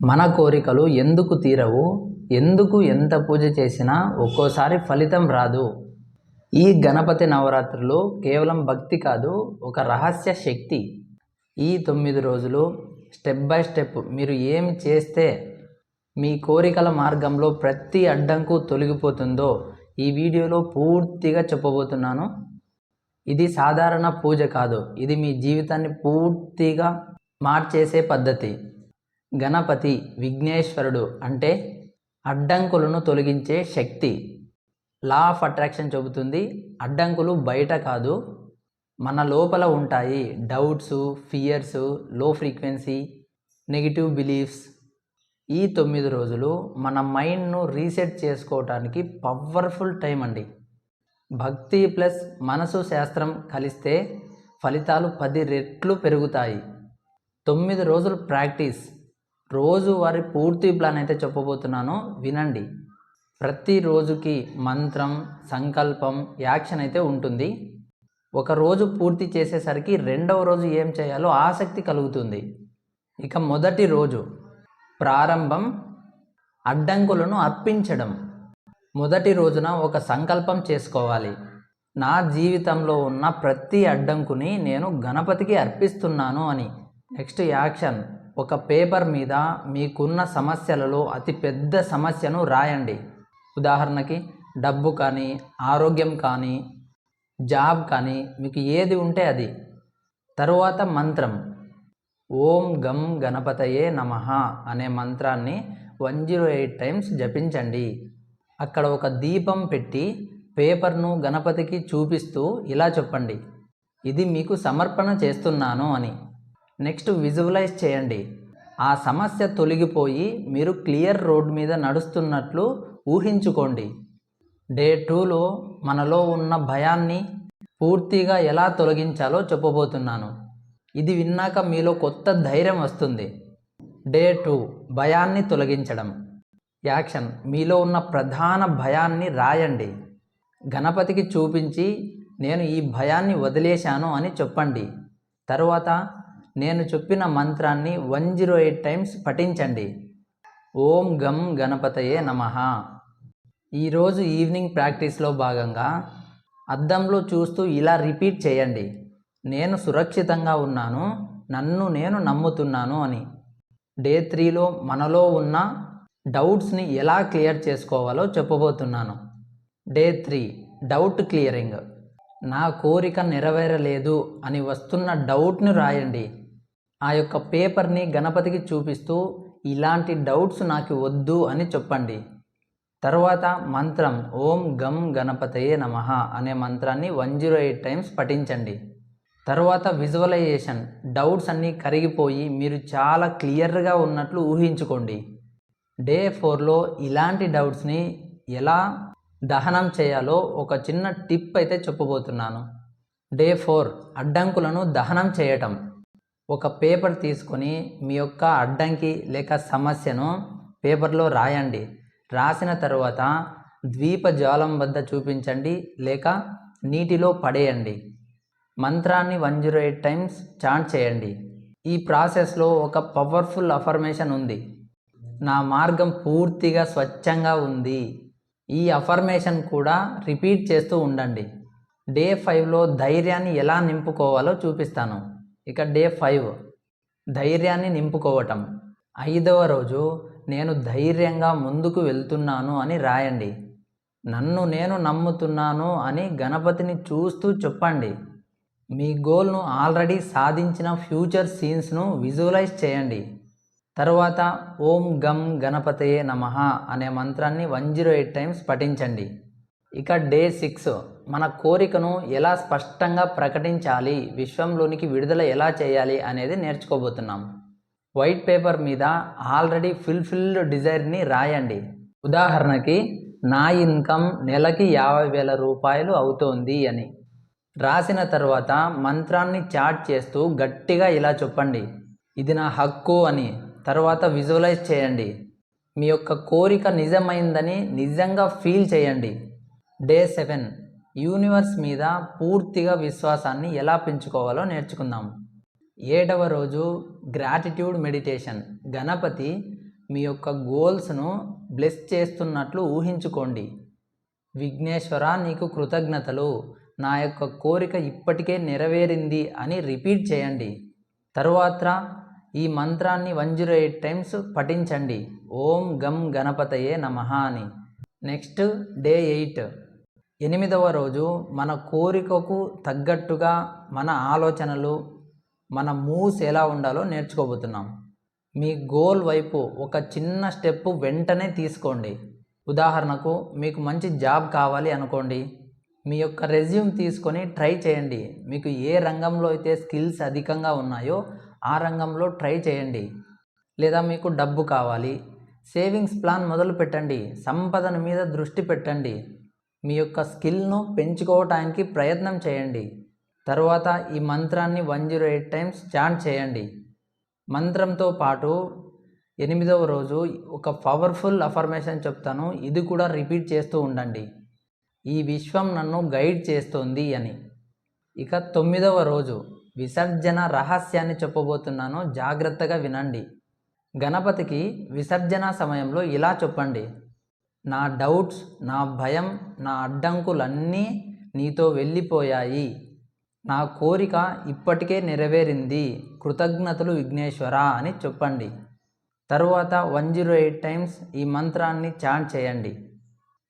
మన కోరికలు ఎందుకు తీరవు? ఎందుకు ఎంత పూజ చేసినా ఒక్కోసారి ఫలితం రాదు. ఈ గణపతి నవరాత్రులు కేవలం భక్తి కాదు ఒక రహస్య శక్తి. ఈ తొమ్మిది రోజులు స్టెప్ బై స్టెప్ మీరు ఏమి చేస్తే మీ కోరికల మార్గంలో ప్రతి అడ్డంకు తొలగిపోతుందో ఈ వీడియోలో పూర్తిగా చెప్పబోతున్నాను. ఇది సాధారణ పూజ కాదు ఇది మీ జీవితాన్ని పూర్తిగా మార్చేసే పద్ధతి. గణపతి విఘ్నేశ్వరుడు అంటే అడ్డంకులను తొలగించే శక్తి. లా ఆఫ్ అట్రాక్షన్ చెబుతుంది. అడ్డంకులు బయట కాదు మన లోపల ఉంటాయి. డౌట్స్ ఫియర్స్లో ఫ్రీక్వెన్సీ నెగిటివ్ బిలీఫ్స్ ఈ తొమ్మిది రోజులు మన మైండ్ను రీసెట్ చేసుకోవటానికి పవర్ఫుల్ టైం అండి. భక్తి ప్లస్ మనసు శాస్త్రం కలిస్తే ఫలితాలు పది రెట్లు పెరుగుతాయి. తొమ్మిది రోజులు ప్రాక్టీస్. రోజు వారి పూర్తి ప్లాన్ అయితే చెప్పబోతున్నానో. వినండి. ప్రతి రోజుకి మంత్రం సంకల్పం యాక్షన్ అయితే ఉంటుంది. ఒక రోజు పూర్తి చేసేసరికి రెండవ రోజు ఏం చేయాలో ఆసక్తి కలుగుతుంది. ఇక మొదటి రోజు ప్రారంభం అడ్డంకులను అర్పించడం మొదటి రోజున ఒక సంకల్పం చేసుకోవాలి. నా జీవితంలో ఉన్న ప్రతి అడ్డంకుని నేను గణపతికి అర్పిస్తున్నాను అని. Next action. ఒక పేపర్ మీద మీకున్న సమస్యలలో అతి పెద్ద సమస్యను రాయండి. ఉదాహరణకి డబ్బు కానీ ఆరోగ్యం కానీ జాబ్ కానీ మీకు ఏది ఉంటే అది. తరువాత మంత్రం. ఓం గం గణపతయే నమ అనే మంత్రాన్ని వన్ జీరో ఎయిట్ టైమ్స్ జపించండి. అక్కడ ఒక దీపం పెట్టి పేపర్ను గణపతికి చూపిస్తూ ఇలా చెప్పండి. ఇది మీకు సమర్పణ చేస్తున్నాను అని. నెక్స్ట్ విజువలైజ్ చేయండి. ఆ సమస్య తొలగిపోయి మీరు క్లియర్ రోడ్ మీద నడుస్తున్నట్లు ఊహించుకోండి. డే టూలో మనలో ఉన్న భయాన్ని పూర్తిగా ఎలా తొలగించాలో చెప్పబోతున్నాను. ఇది విన్నాక మీలో కొత్త ధైర్యం వస్తుంది. డే టూ భయాన్ని తొలగించడం. యాక్షన్ మీలో ఉన్న ప్రధాన భయాన్ని రాయండి. గణపతికి చూపించి నేను ఈ భయాన్ని వదిలేశాను అని చెప్పండి. తరువాత నేను చెప్పిన మంత్రాన్ని వన్ జీరో ఎయిట్ టైమ్స్ పఠించండి. ఓం గం గణపతయే నమ. ఈరోజు ఈవినింగ్ ప్రాక్టీస్లో భాగంగా అద్దంలో చూస్తూ ఇలా రిపీట్ చేయండి. నేను సురక్షితంగా ఉన్నాను నన్ను నేను నమ్ముతున్నాను అని. డే త్రీలో మనలో ఉన్న డౌట్స్ని ఎలా క్లియర్ చేసుకోవాలో చెప్పబోతున్నాను. Day three doubt clearing. నా కోరిక నెరవేరలేదు అని వస్తున్న డౌట్ను రాయండి. ఆ యొక్క పేపర్ని గణపతికి చూపిస్తూ ఇలాంటి డౌట్స్ నాకు వద్దు అని చెప్పండి. తర్వాత మంత్రం ఓం గం గణపతయే నమ అనే మంత్రాన్ని వన్ జీరో ఎయిట్ టైమ్స్ పఠించండి. తర్వాత విజువలైజేషన్ డౌట్స్ అన్నీ కరిగిపోయి మీరు చాలా క్లియర్గా ఉన్నట్లు ఊహించుకోండి. డే ఫోర్లో ఇలాంటి డౌట్స్ని ఎలా దహనం చేయాలో ఒక చిన్న టిప్ అయితే చెప్పబోతున్నాను. డే ఫోర్ అడ్డంకులను దహనం చేయటం. ఒక పేపర్ తీసుకొని మీ యొక్క అడ్డంకి లేక సమస్యను పేపర్లో రాయండి. రాసిన తర్వాత ద్వీపజాలం వద్ద చూపించండి లేక నీటిలో పడేయండి. మంత్రాన్ని one zero eight times chant చేయండి. ఈ ప్రాసెస్లో ఒక పవర్ఫుల్ అఫర్మేషన్ ఉంది. నా మార్గం పూర్తిగా స్వచ్ఛంగా ఉంది. ఈ అఫర్మేషన్ కూడా రిపీట్ చేస్తూ ఉండండి. డే ఫైవ్లో ధైర్యాన్ని ఎలా నింపుకోవాలో చూపిస్తాను. ఇక డే ఫైవ్ ధైర్యాన్ని నింపుకోవటం. ఐదవ రోజు నేను ధైర్యంగా ముందుకు వెళ్తున్నాను అని రాయండి. నన్ను నేను నమ్ముతున్నాను అని గణపతిని చూస్తూ చెప్పండి. మీ గోల్ను ఆల్రెడీ సాధించిన ఫ్యూచర్ సీన్స్ను విజువలైజ్ చేయండి. తరువాత ఓం గం గణపతయే నమ అనే మంత్రాన్ని వన్ జీరో ఎయిట్ టైమ్స్ పఠించండి. ఇక డే సిక్స్. మన కోరికను ఎలా స్పష్టంగా ప్రకటించాలి? విశ్వంలోనికి విడుదల ఎలా చేయాలి అనేది నేర్చుకోబోతున్నాం. వైట్ పేపర్ మీద ఆల్రెడీ ఫుల్ఫిల్డ్ డిజైర్ని రాయండి. ఉదాహరణకి నా ఇన్కమ్ నెలకి యాభై వేల రూపాయలు అవుతోంది అని. రాసిన తర్వాత మంత్రాన్ని చాట్ చేస్తూ గట్టిగా ఇలా చెప్పండి. ఇది నా హక్కు అని తర్వాత విజువలైజ్ చేయండి. మీ యొక్క కోరిక నిజమైందని నిజంగా ఫీల్ చేయండి. Day seven. యూనివర్స్ మీద పూర్తిగా విశ్వాసాన్ని ఎలా పెంచుకోవాలో నేర్చుకుందాం. ఏడవ రోజు గ్రాటిట్యూడ్ మెడిటేషన్. గణపతి మీ యొక్క గోల్స్ను బ్లెస్ చేస్తున్నట్లు ఊహించుకోండి. విఘ్నేశ్వర నీకు కృతజ్ఞతలు. నా యొక్క కోరిక ఇప్పటికే నెరవేరింది అని రిపీట్ చేయండి. తరువాత ఈ మంత్రాన్ని వన్ జీరో ఎయిట్ టైమ్స్ పఠించండి. ఓం గం గణపతయే నమ అని. Next day eight. ఎనిమిదవ రోజు మన కోరికకు తగ్గట్టుగా మన ఆలోచనలు మన మూవ్స్ ఎలా ఉండాలో నేర్చుకోబోతున్నాం. మీ గోల్ వైపు ఒక చిన్న స్టెప్ వెంటనే తీసుకోండి. ఉదాహరణకు మీకు మంచి జాబ్ కావాలి అనుకోండి. మీ యొక్క రెజ్యూమ్ తీసుకొని ట్రై చేయండి. మీకు ఏ రంగంలో అయితే స్కిల్స్ అధికంగా ఉన్నాయో ఆ రంగంలో ట్రై చేయండి. లేదా మీకు డబ్బు కావాలి. సేవింగ్స్ ప్లాన్ మొదలు పెట్టండి సంపదన మీద దృష్టి పెట్టండి. మీ యొక్క స్కిల్ను పెంచుకోవటానికి ప్రయత్నం చేయండి. తర్వాత ఈ మంత్రాన్ని one zero eight times chant చేయండి. మంత్రంతో పాటు ఎనిమిదవ రోజు ఒక పవర్ఫుల్ అఫర్మేషన్ చెప్తాను. ఇది కూడా రిపీట్ చేస్తూ ఉండండి. ఈ విశ్వం నన్ను గైడ్ చేస్తోంది అని. ఇక తొమ్మిదవ రోజు విసర్జన రహస్యాన్ని చెప్పబోతున్నాను. జాగ్రత్తగా వినండి. గణపతికి విసర్జన సమయంలో ఇలా చెప్పండి. నా డౌట్స్ నా భయం నా అడ్డంకులన్నీ నీతో వెళ్ళిపోయాయి. నా కోరిక ఇప్పటికే నెరవేరింది. కృతజ్ఞతలు విఘ్నేశ్వర అని చెప్పండి. తరువాత వన్ జీరో ఎయిట్ టైమ్స్ ఈ మంత్రాన్ని చాంట్ చేయండి.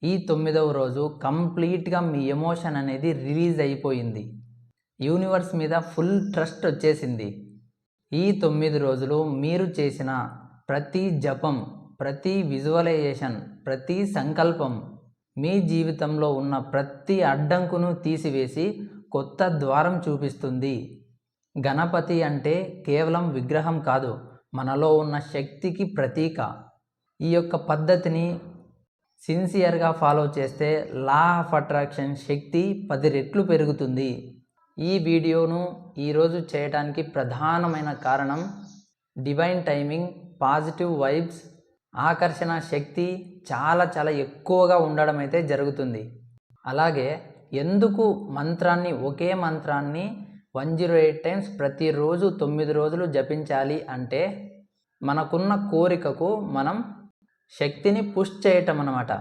ఈ తొమ్మిదవ రోజు కంప్లీట్గా మీ ఎమోషన్ అనేది రిలీజ్ అయిపోయింది. యూనివర్స్ మీద ఫుల్ ట్రస్ట్ వచ్చేసింది. ఈ తొమ్మిది రోజులు మీరు చేసిన ప్రతి జపం ప్రతి విజువలైజేషన్ ప్రతి సంకల్పం మీ జీవితంలో ఉన్న ప్రతి అడ్డంకును తీసివేసి కొత్త ద్వారం చూపిస్తుంది. గణపతి అంటే కేవలం విగ్రహం కాదు మనలో ఉన్న శక్తికి ప్రతీక. ఈ యొక్క పద్ధతిని సిన్సియర్గా ఫాలో చేస్తే లా ఆఫ్ అట్రాక్షన్ శక్తి పది రెట్లు పెరుగుతుంది. ఈ వీడియోను ఈరోజు చేయడానికి ప్రధానమైన కారణం డివైన్ టైమింగ్ పాజిటివ్ వైబ్స్ ఆకర్షణ శక్తి చాలా చాలా ఎక్కువగా ఉండడం అయితే జరుగుతుంది. అలాగే ఎందుకు మంత్రాన్ని ఒకే మంత్రాన్ని వన్ జీరో ఎయిట్ టైమ్స్ ప్రతిరోజు తొమ్మిది రోజులు జపించాలి అంటే మనకున్న కోరికకు మనం శక్తిని పుష్ చేయటం అన్నమాట.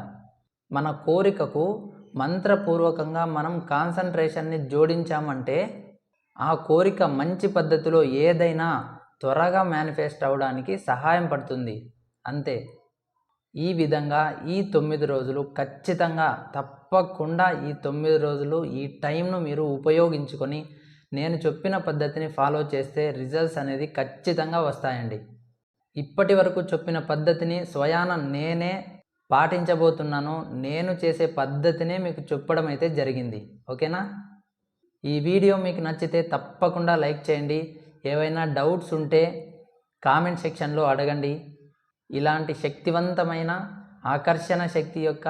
మన కోరికకు మంత్రపూర్వకంగా మనం కాన్సన్ట్రేషన్ని జోడించామంటే ఆ కోరిక మంచి పద్ధతిలో ఏదైనా త్వరగా మేనిఫెస్ట్ అవ్వడానికి సహాయం పడుతుంది. అంతే. ఈ విధంగా ఈ తొమ్మిది రోజులు ఖచ్చితంగా తప్పకుండా ఈ తొమ్మిది రోజులు ఈ టైంను మీరు ఉపయోగించుకొని నేను చెప్పిన పద్ధతిని ఫాలో చేస్తే రిజల్ట్స్ అనేది ఖచ్చితంగా వస్తాయండి. ఇప్పటి వరకు చెప్పిన పద్ధతిని స్వయాన నేనే పాటించబోతున్నాను. నేను చేసే పద్ధతినే మీకు చెప్పడం అయితే జరిగింది. ఓకేనా? ఈ వీడియో మీకు నచ్చితే తప్పకుండా లైక్ చేయండి. ఏవైనా డౌట్స్ ఉంటే కామెంట్ సెక్షన్లో అడగండి. ఇలాంటి శక్తివంతమైన ఆకర్షణ శక్తి యొక్క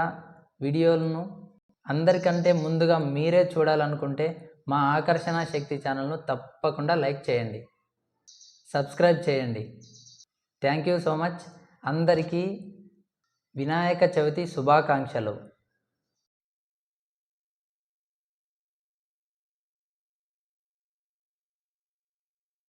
వీడియోలను అందరికంటే ముందుగా మీరే చూడాలనుకుంటే మా ఆకర్షణ శక్తి ఛానల్ను తప్పకుండా లైక్ చేయండి. సబ్స్క్రైబ్ చేయండి. Thank you so much. అందరికీ వినాయక చవితి శుభాకాంక్షలు.